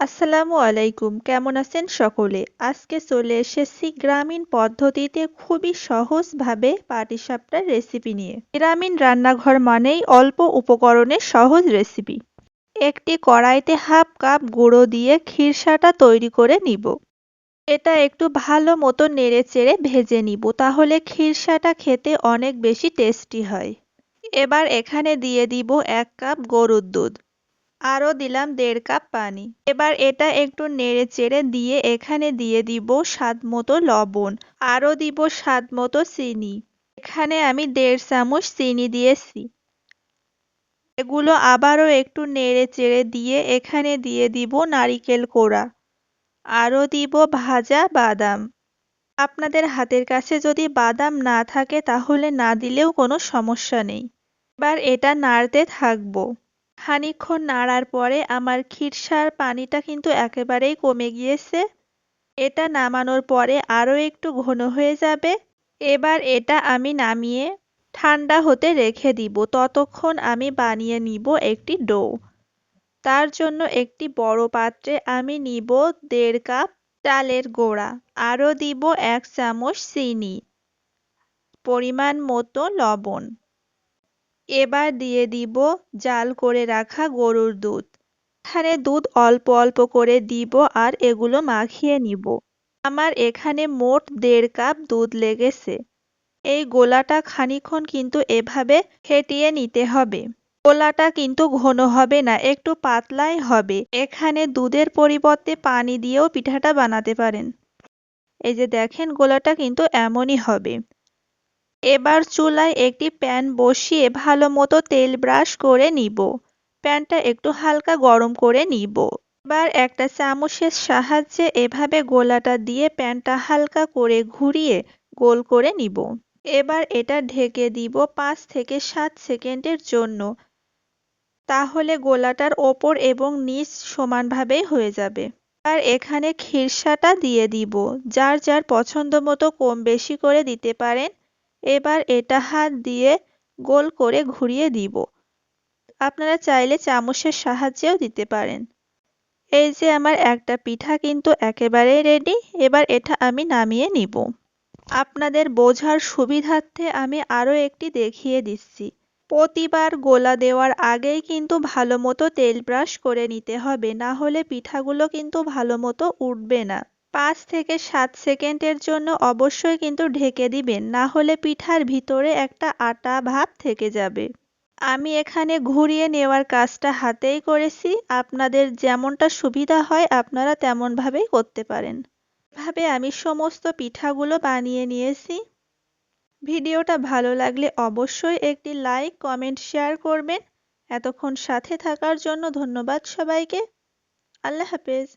আসসালামু আলাইকুম, কেমন আছেন সকলে? আজকে চলে এসেছি গ্রামীণ পদ্ধতিতে খুবই সহজভাবে পাটিসাপটার রেসিপি নিয়ে। গ্রামীণ রান্নাঘর মানেই অল্প উপকরণে সহজ রেসিপি একটি কড়াইতে হাফ কাপ গুঁড়ো দিয়ে খিরসাটা তৈরি করে নিব। এটা একটু ভালো মতো নেড়ে চেড়ে ভেজে নিব, তাহলে খিরসাটা খেতে অনেক বেশি টেস্টি হয়। এবার এখানে দিয়ে দিব এক কাপ গরুর দুধ। আরও দিলাম দেড় কাপ পানি। এবার এটা একটু নেড়ে চেড়ে দিয়ে এখানে দিয়ে দিব স্বাদ মতো লবণ। আরও দিব স্বাদ মতো চিনি। এখানে আমি দেড় চামচ চিনি দিয়েছি। এগুলো আবারও একটু নেড়ে চেড়ে দিয়ে এখানে দিয়ে দিব নারিকেল কোড়া। আরও দিব ভাজা বাদাম। আপনাদের হাতের কাছে যদি বাদাম না থাকে তাহলে না দিলেও কোনো সমস্যা নেই। এবার এটা নাড়তে থাকব। খানিক্ষণ নাড়ার পরে আমার খিরসার পানিটা কিন্তু একেবারেই কমে গিয়েছে। এটা নামানোর পরে আরও একটু ঘন হয়ে যাবে। এবার এটা আমি নামিয়ে ঠান্ডা হতে রেখে দিব। ততক্ষণ আমি বানিয়ে নিব একটি ডো। তার জন্য একটি বড় পাত্রে আমি নিব দেড় কাপ চালের গোড়া। আরও দিব এক চামচ চিনি। পরিমাণ মতো লবণ। এবার দিয়ে দিব জাল করে রাখা গরুর দুধ। এখানে দুধ অল্প অল্প করে দিব আর এগুলো মাখিয়ে নিব। আমার এখানে মোট দেড় কাপ দুধ লেগেছে। এই গোলাটা খানিক্ষণ কিন্তু এভাবে ফেটিয়ে নিতে হবে। গোলাটা কিন্তু ঘন হবে না, একটু পাতলাই হবে। এখানে দুধের পরিবর্তে পানি দিয়েও পিঠাটা বানাতে পারেন। এই যে দেখেন, গোলাটা কিন্তু এমনই হবে। এবার চুলায় একটি প্যান বসিয়ে ভালো মতো তেল ব্রাশ করে নিব। প্যানটা একটু হালকা গরম করে নিব। এবার একটা চামচের সাহায্যে এভাবে গোলাটা দিয়ে প্যানটা হালকা করে ঘুরিয়ে গোল করে নিব। এবার এটা ঢেকে দিব পাঁচ থেকে সাত সেকেন্ডের জন্য। তাহলে গোলাটার ওপর এবং নিচ সমানভাবেই হয়ে যাবে। আর এখানে খিরসাটা দিয়ে দিব। যার যার পছন্দ মতো কম বেশি করে দিতে পারেন এবার এটা হাত দিয়ে গোল করে ঘুরিয়ে দিব। আপনারা চাইলে চামচের সাহায্যেও দিতে পারেন। এই যে আমার একটা পিঠা কিন্তু একেবারেই রেডি এবার এটা আমি নামিয়ে নিব। আপনাদের বোঝার সুবিধার্থে আমি আরও একটি দেখিয়ে দিচ্ছি। প্রতিবার গোলা দেওয়ার আগেই কিন্তু ভালো মতো তেল ব্রাশ করে নিতে হবে, না হলে পিঠাগুলো কিন্তু ভালো মতো উঠবে না। পাঁচ থেকে সাত সেকেন্ডের জন্য অবশ্যই কিন্তু ঢেকে দিবেন, না হলে পিঠার ভিতরে একটা আটা ভাব থেকে যাবে। আমি এখানে ঘুরিয়ে নেওয়ার কাজটা হাতেই করেছি, আপনাদের যেমনটা সুবিধা হয় আপনারা তেমনভাবেই করতে পারেন। এভাবে আমি সমস্ত পিঠাগুলো বানিয়ে নিয়েছি। ভিডিওটা ভালো লাগলে অবশ্যই একটি লাইক, কমেন্ট, শেয়ার করবেন। এতক্ষণ সাথে থাকার জন্য ধন্যবাদ সবাইকে। আল্লাহ হাফেজ।